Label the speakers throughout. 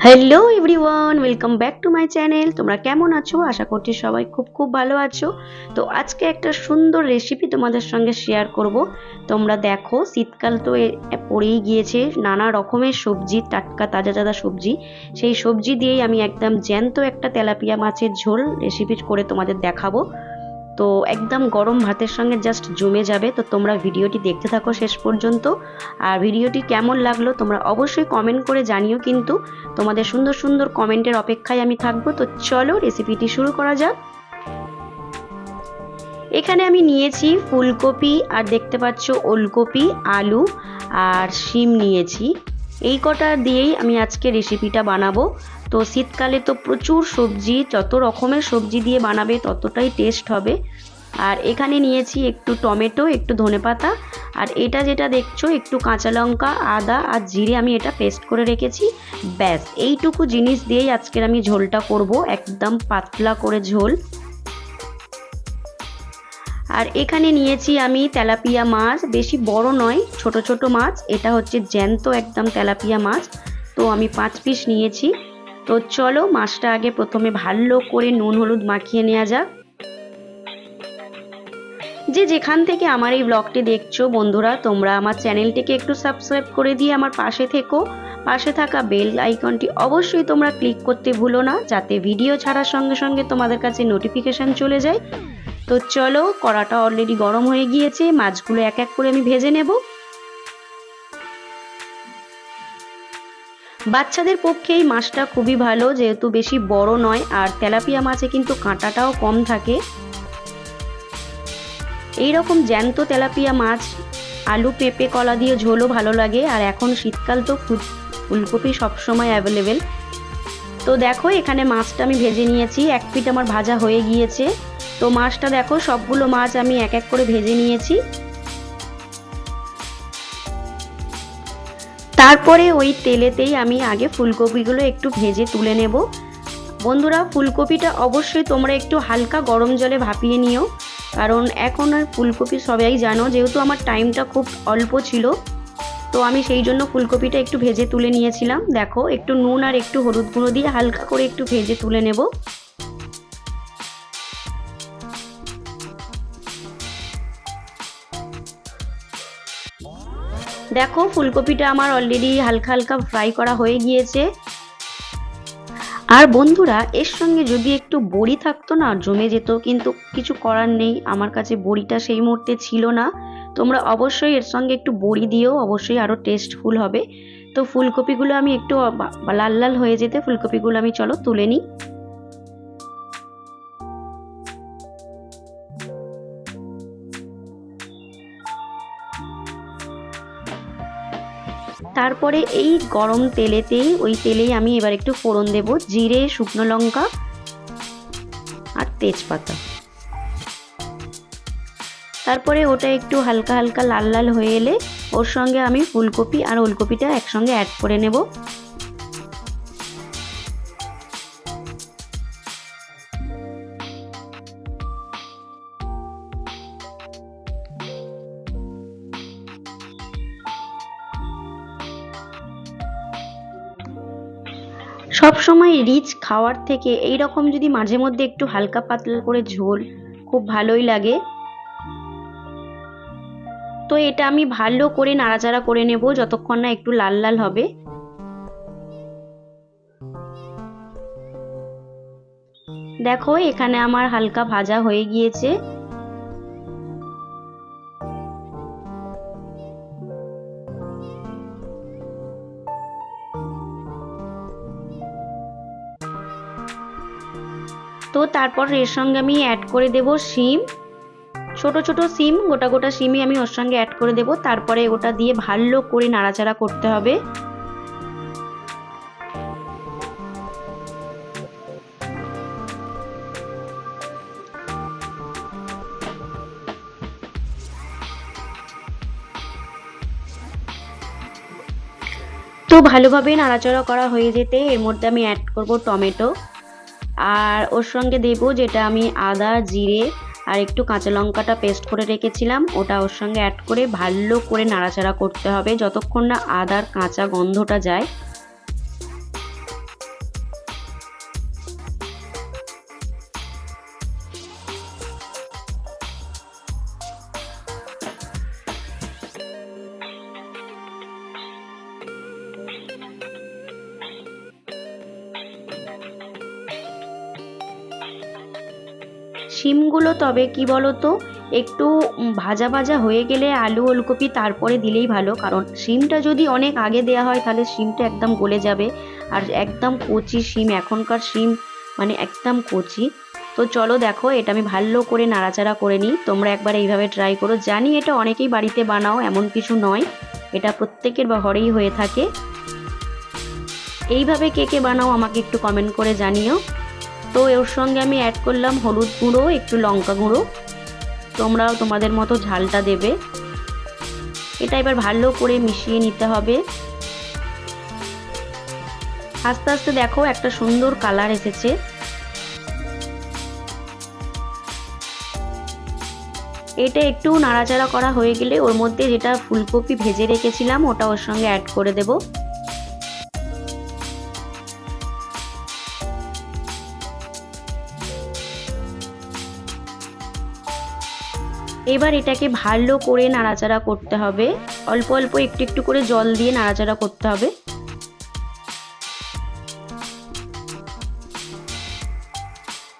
Speaker 1: Hello everyone welcome back to my channel তোমরা কেমন আছো? আশা করছি সবাই খুব খুব ভালো আছো। তো আজকে একটা সুন্দর রেসিপি তোমাদের সঙ্গে শেয়ার করব। তোমরা দেখো, শীতকাল তো পড়েই গিয়েছে। নানা রকমের সবজি, টাটকা, তাজা তাজা সবজি। সেই সবজি দিয়েই আমি একদম জ্যান্ত একটা তেলাপিয়া মাছের ঝোল রেসিপি করে তোমাদের দেখাবো। তো একদম গরম ভাতের সঙ্গে জাস্ট জমে যাবে। তো তোমরা ভিডিওটি দেখতে থাকো শেষ পর্যন্ত। আর ভিডিওটি কেমন লাগল তোমরা অবশ্যই কমেন্ট করে জানিও কিন্তু। তোমাদের সুন্দর সুন্দর কমেন্টের অপেক্ষায় আমি থাকব। তো চলো রেসিপিটি শুরু করা যাক। এখানে আমি নিয়েছি ফুলকপি আর দেখতে পাচ্ছ ওলকপি, আলু আর শিম নিয়েছি। এই কটা দিয়েই আমি আজকে রেসিপিটা বানাবো। তো শীতকালে তো প্রচুর সবজি, যত রকমের সবজি দিয়ে বানাবে ততটাই টেস্ট হবে। আর এখানে নিয়েছি একটু টমেটো, একটু ধনেপাতা, আর এটা যেটা দেখছ একটু কাঁচা লঙ্কা, আদা আর জিরে আমি এটা পেস্ট করে রেখেছি। ব্যাস, এইটুকু জিনিস দিয়েই আজকের আমি ঝোলটা করব, একদম পাতলা করে ঝোল। আর এখানে নিয়েছি আমি তেলাপিয়া মাছ, বেশি বড় নয়, ছোট ছোট মাছ, এটা হচ্ছে জ্যান্ত একদম তেলাপিয়া মাছ। তো আমি পাঁচ পিস নিয়েছি। তো চলো মাছটা আগে প্রথমে ভালো করে নুন হলুদ মাখিয়ে নেওয়া যাক। যে যেখান থেকে আমার এই ব্লগটি দেখছ বন্ধুরা, তোমরা আমার চ্যানেলটিকে একটু সাবস্ক্রাইব করে দিয়ে আমার পাশে থেকো। পাশে থাকা বেল আইকনটি অবশ্যই তোমরা ক্লিক করতে ভুলো না, যাতে ভিডিও ছাড়ার সঙ্গে সঙ্গে তোমাদের কাছে নোটিফিকেশান চলে যায়। তো চলো কড়াটা অলরেডি গরম হয়ে গিয়েছে, মাছগুলো এক এক করে আমি ভেজে নেব। বাচ্চাদের পক্ষে এই মাছটা খুবই ভালো, যেহেতু বেশি বড় নয়, আর তেলাপিয়া মাছে কিন্তু কাঁটাটাও কম থাকে। এই রকম জ্যান্ত তেলাপিয়া মাছ, আলু, পেঁপে, কলা দিয়ে ঝোলও ভালো লাগে, আর এখন শীতকাল তো ফুল- ফুলকপি সবসময় অ্যাভেলেবেল তো দেখো, এখানে মাছটা আমি ভেজে নিয়েছি, এক পিঠ আমার ভাজা হয়ে গিয়েছে। তো মাছটা দেখো, সবগুলো মাছ আমি এক এক করে ভেজে নিয়েছি। তারপরে ওই তেলেতেই আমি আগে ফুলকপিগুলো একটু ভেজে তুলে নেব। বন্ধুরা, ফুলকপিটা অবশ্যই তোমরা একটু হালকা গরম জলে ভাপিয়ে নিও, কারণ এখন আর ফুলকপি সবাই জানো, যেহেতু আমার টাইমটা খুব অল্প ছিল, তো আমি সেই জন্য ফুলকপিটা একটু ভেজে তুলে নিয়েছিলাম। দেখো, একটু নুন আর একটু হলুদ গুঁড়ো দিয়ে হালকা করে একটু ভেজে তুলে নেব। দেখো, ফুলকপিটা আমার অলরেডি হালকা হালকা ফ্রাই করা হয়ে গিয়েছে। আর বন্ধুরা, এর সঙ্গে যদি একটু বড়ি থাকতো না, জমে যেত, কিন্তু কিছু করার নেই, আমার কাছে বড়িটা সেই মুহূর্তে ছিল না। তোমরা অবশ্যই এর সঙ্গে একটু বড়ি দিয়েও অবশ্যই আরও টেস্টফুল হবে। তো ফুলকপিগুলো আমি একটু লাল লাল হয়ে যেতে, ফুলকপিগুলো আমি চলো তুলে নিই। তারপরে এই গরম তেলেতেই, ওই তেলেই আমি এবার একটু ফোড়ন দেব, জিরে, শুকনো লঙ্কা আর তেজপাতা। তারপরে ওটা একটু হালকা হালকা লাল লাল হয়ে এলে, ওর সঙ্গে আমি ফুলকপি আর ওলকপিটা একসঙ্গে অ্যাড করে নেব। সব সময় রিচ খাওয়ার থেকে এই রকম যদি মাঝে মধ্যে একটু হালকা পাতলা করে ঝোল, খুব ভালোই লাগে। তো এটা আমি ভালো করে নাড়াচাড়া করে নেব যতক্ষণ না একটু লাল লাল হবে। দেখো এখানে আমার হালকা ভাজা হয়ে গিয়েছে। তো তারপর এর সঙ্গে আমি অ্যাড করে দেব শিম ছোট ছোট সিম, গোটা গোটা সিমই আমি ওর সঙ্গে অ্যাড করে দেব। তারপরে ওটা দিয়ে ভালো করে নাড়াচাড়া করতে হবে। তো ভালোভাবে নাড়াচাড়া করা হয়ে যেতে এর মধ্যে আমি অ্যাড করব টমেটো। আর ওর সঙ্গে দেব যেটা আমি আদা, জিরে আর একটু কাঁচা লঙ্কাটা পেস্ট করে রেখেছিলাম। ওটা ওর সঙ্গে অ্যাড করে ভালো করে নাড়াচাড়া করতে হবে। যতক্ষণ না আদার কাঁচা গন্ধটা যায় শিমগুলো তবে কি বলো তো একটু ভাজা ভাজা হয়ে গেলে আলু, ওলকপি তারপরে দিলেই ভালো। কারণ শিমটা যদি অনেক আগে দেওয়া হয়, তাহলে শিমটা একদম গলে যাবে। আর একদম কচি শিম, এখনকার শিম মানে একদম কচি। তো চলো দেখো, এটা আমি ভালো করে নাড়াচাড়া করে নিই। তোমরা একবার এইভাবে ট্রাই করো। জানি এটা অনেকেই বাড়িতে বানাও, এমন কিছু নয়। এটা প্রত্যেকের ঘরেই হয়ে থাকে। এইভাবে কে কে বানাও, আমাকে একটু কমেন্ট করে জানিও। তো এর সঙ্গে আমি অ্যাড করলাম হলুদ গুঁড়ো, একটু লঙ্কা গুঁড়ো। তোমরাও তোমাদের মতো ঝালটা দেবে। এটা এবার ভালো করে মিশিয়ে নিতে হবে। আস্তে আস্তে দেখো একটা সুন্দর কালার এসেছে। এটা একটু নাড়াচাড়া করা হয়ে গেলে ওর মধ্যে যেটা ফুলকপি ভেজে রেখেছিলাম, ওটা ওর সঙ্গে অ্যাড করে দেব। এবার এটাকে ভালো করে নাড়াচাড়া করতে হবে। অল্প অল্প একটু একটু করে জল দিয়ে নাড়াচাড়া করতে হবে।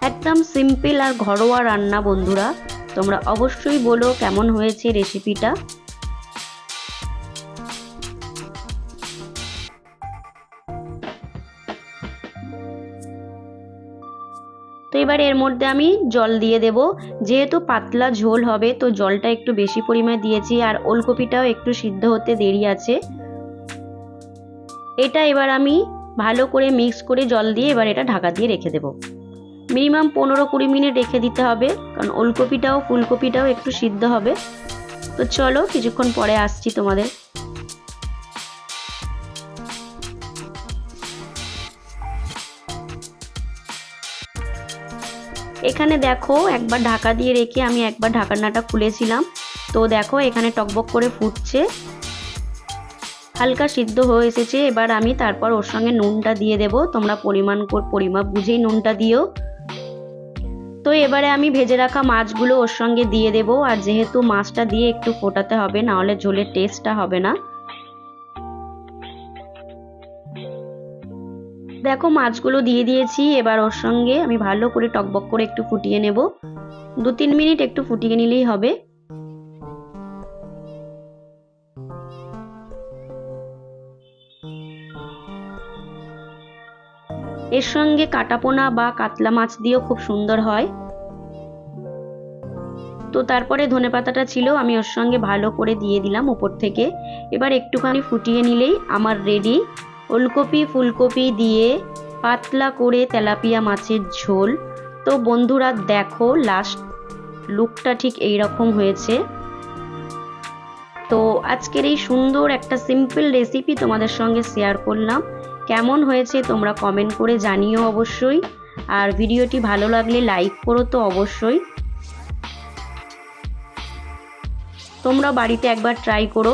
Speaker 1: একদম সিম্পল আর ঘরোয়া রান্না বন্ধুরা, তোমরা অবশ্যই বলো কেমন হয়েছে রেসিপিটা তো এবার এর মধ্যে আমি জল দিয়ে দেব। যেহেতু পাতলা ঝোল হবে, তো জলটা একটু বেশি পরিমাণে দিয়েছি আর ওলকপিটাও একটু সিদ্ধ হতে দেরি আছে। এটা এবার আমি ভালো করে মিক্স করে জল দিয়ে এবার এটা ঢাকা দিয়ে রেখে দেবো। মিনিমাম পনেরো কুড়ি মিনিট রেখে দিতে হবে, কারণ ওলকপিটাও, ফুলকপিটাও একটু সিদ্ধ হবে। তো চলো কিছুক্ষণ পরে আসছি তোমাদের। এখানে দেখো একবার ঢাকা দিয়ে রেখে আমি একবার ঢাকানাটা খুলেছিলাম। তো দেখো এখানে টকবক করে ফুটছে। হালকা সিদ্ধ হয়ে এসেছে। এবার আমি তারপর ওর সঙ্গে নুনটা দিয়ে দেব। তোমরা পরিমাণ পরিমাপ বুঝেই নুনটা দিও। তো এবারে আমি ভেজে রাখা মাছগুলো ওর সঙ্গে দিয়ে দেব। আর যেহেতু মাছটা দিয়ে একটু ফোটাতে হবে, না হলে ঝোলের টেস্টটা হবে না। দেখো, মাছগুলো দিয়ে দিয়েছি। এবার ওর সঙ্গে আমি ভালো করে টকবক করে একটু ফুটিয়ে নেব। দু তিন মিনিট একটু ফুটিয়ে নিলেই হবে। এর সঙ্গে কাটাপোনা বা কাতলা মাছ দিয়েও খুব সুন্দর হয়। তো তারপরে ধনে পাতাটা ছিল, আমি ওর সঙ্গে ভালো করে দিয়ে দিলাম উপর থেকে। এবার একটুখানি ফুটিয়ে নিলেই আমার রেডি ওলকপি ফুলকপি দিয়ে পাতলা করে তেলাপিয়া মাছের ঝোল। তো বন্ধুরা, দেখো লাস্ট লুকটা ঠিক এই রকম হয়েছে। তো আজকের এই সুন্দর একটা সিম্পল রেসিপি তোমাদের সঙ্গে শেয়ার করলাম। কেমন হয়েছে তোমরা কমেন্ট করে জানিও অবশ্যই। আর ভিডিওটি ভালো লাগলে লাইক করো তো অবশ্যই। তোমরা বাড়িতে একবার ট্রাই করো।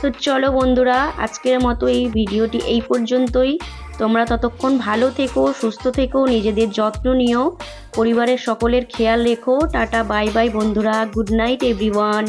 Speaker 1: তো চলো বন্ধুরা, আজকের মতো এই ভিডিওটি এই পর্যন্তই। তোমরা ততক্ষণ ভালো থেকো, সুস্থ থেকো, নিজেদের যত্ন নিও। পরিবারের সকলের খেয়াল রেখো। টাটা, বাই বাই বন্ধুরা। Good night, everyone.